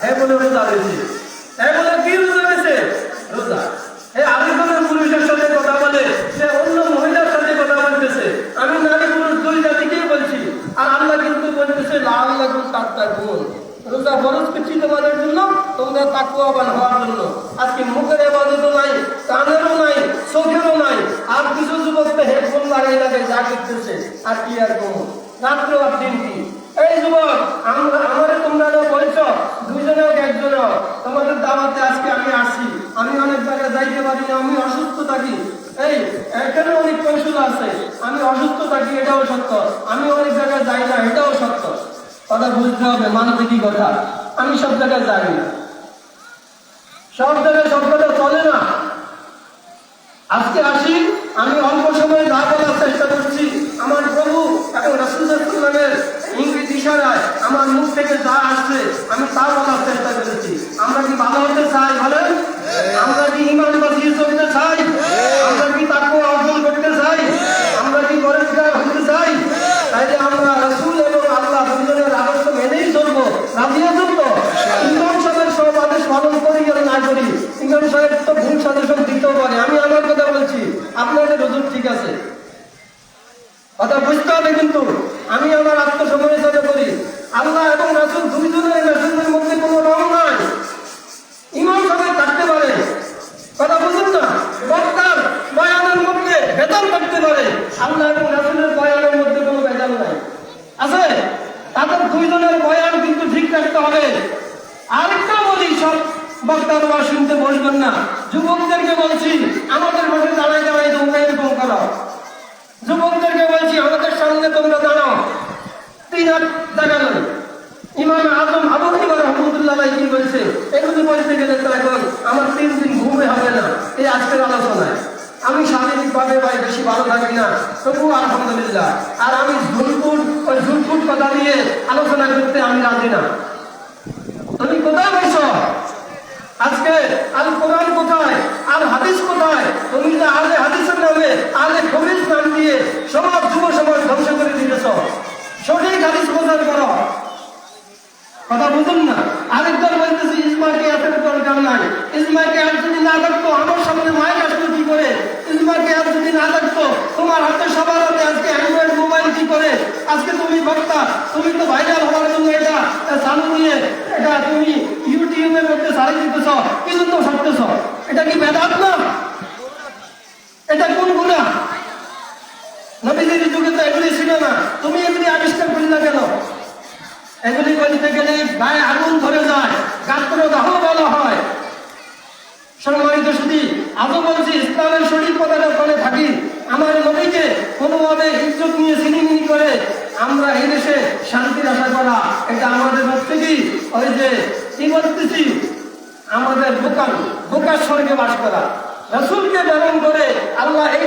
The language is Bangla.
বলে রোজা রয়েছে হ্যাঁ কি রোজা রয়েছে রোজা। এই আলিগড়ের পুরুষের সাথে কথা বলে, সে অন্য মহিলার সাথে কথা বলতেছে। আমি নারী পুরুষ দুই জাতিকেই বলছি। আর আল্লাহ কিন্তু বলতেছে, লাল লাগুন তার গুণ রোজা ফরজ করছি তোমাদের জন্য, তোমরা তাকুয়াবান হওয়ার জন্য। আজকে মুখের এবাদতও নাই, কানেরও নাই, চোখেরও নাই। আর কিছু যুবক তো হেডফোন লাগাই লাগাই যা করতেছে, আর কি আর কম রাত্র আর দিন কি? এই যুবক, আমরা আমাদের তোমরা বলছ তোমাদের দাওয়াতে আজকে আমি আসি। আমি অনেক জায়গায় যাইতে পারি না, আমি অসুস্থ থাকি। এই, এখানে অনেক কৌশল আছে। আমি অসুস্থ থাকি, এটাও সত্য। আমি অনেক জায়গায় যাই না, এটাও সত্য। কথা বুঝতে হবে, মানতে কি কথা? আমি সব জায়গায় যাই না। সব জায়গায় সব কথা চলে না। আজকে আসি, আমি অল্প সময় যা চেষ্টা করছি। আমার প্রভু এবং রসুলের ইংরেজ যা আসছে আমি তা বলার চেষ্টা করেছি। আমরা কি ভালো হতে চাই বলেন? আমরা কি ইমান বাঁচিয়ে চলতে চাই? আমরা কি তাকে অর্জন করতে চাই? আমরা কি পরিষ্কার হতে চাই? তাইলে আমরা রসুল এবং আল্লাহ দুজনের আদর্শ মেনেই চলবো। রাজিয়া চলবো ইমাম সাহেবের সব আদেশ পালন করি আর না করি। ইমাম সাহেব তো ভুল সাজেশন দিতেও পারে। আমি আমার কথা বলছি। আপনাদের রজুর ঠিক আছে। কথা বুঝতে হবে কিন্তু। আমি আমার আত্মসমালোচনা করি আল্লাহ এবং রাসুল দুইজনের রাসুলের মধ্যে কোনো রং নাই। ইমাম সাহেব থাকতে পারে। কথা বুঝুন না? বক্তার বয়ানের মধ্যে বেতন থাকতে পারে। আল্লাহ এবং রাসুলের বয়ানের মধ্যে কোনো বেতন নাই। আছে? তাদের দুইজনের বয়ান কিন্তু ঠিক রাখতে হবে। আরেকটা বলি, সব বক্তার ওয়াজ শুনতে বসবেন না। যুবকদেরকে বলছি, আমাদের মধ্যে দাঁড়াই দাঁড়াই তোমরা এরকম করো যুবকদেরকে বলছি, আমাদের সামনে তোমরা দাঁড়াও তিন হাত দেখানো ইমাম আজম আবু হানিফা রহমতুল্লাহ কি এগুলো বলতে গেলে তো এখন আমার তিন দিন ঘুমে হবে না। এই আজকের আলোচনায়। আমি শারীরিকভাবে ভাই বেশি ভালো থাকি না তবু আলহামদুলিল্লাহ। আর আমি ঝুলপুট ওই ঝুলপুট কথা নিয়ে আলোচনা করতে আমি রাজি না। ইসমাকে আর যদি না থাকতো আমার সামনে মাইক আসতো কি করে? ইসমাকে আর যদি না থাকতো তোমার হাতে সবার হাতে আজকে অ্যান্ড্রয়েড মোবাইল কি করে? আজকে তুমি বক্তা, তুমি তো ভাইরাল হওয়ার জন্য এটা চালু নিয়ে, এটা তুমি ইউটিউবের মধ্যে সারি দিতেছ কিন্তু তো সরতেছ এটা কি বেদাত না? এটা কোন গুণা? নবীজির যুগে তো এগুলি ছিল না। তুমি এগুলি আবিষ্কার করলি না কেন? এগুলি করতে গেলে গায়ে আগুন ধরে যায়, গাত্র দাহ বলা হয়। সম্মানিত শুধু আজও বলছি, ইসলামের শরীর পদার্থের ফলে থাকি। আমার নবীকে কোনোভাবে ইজ্জত নিয়ে সিনিমিনি করে আমরা এই দেশে শান্তির আশা করা, এটা আমাদের হচ্ছে কি ওই যে কি বলতেছি আমাদের বোকার বোকার স্বর্গে বাস করা। রসুলকে ধারণ করে আল্লাহ এই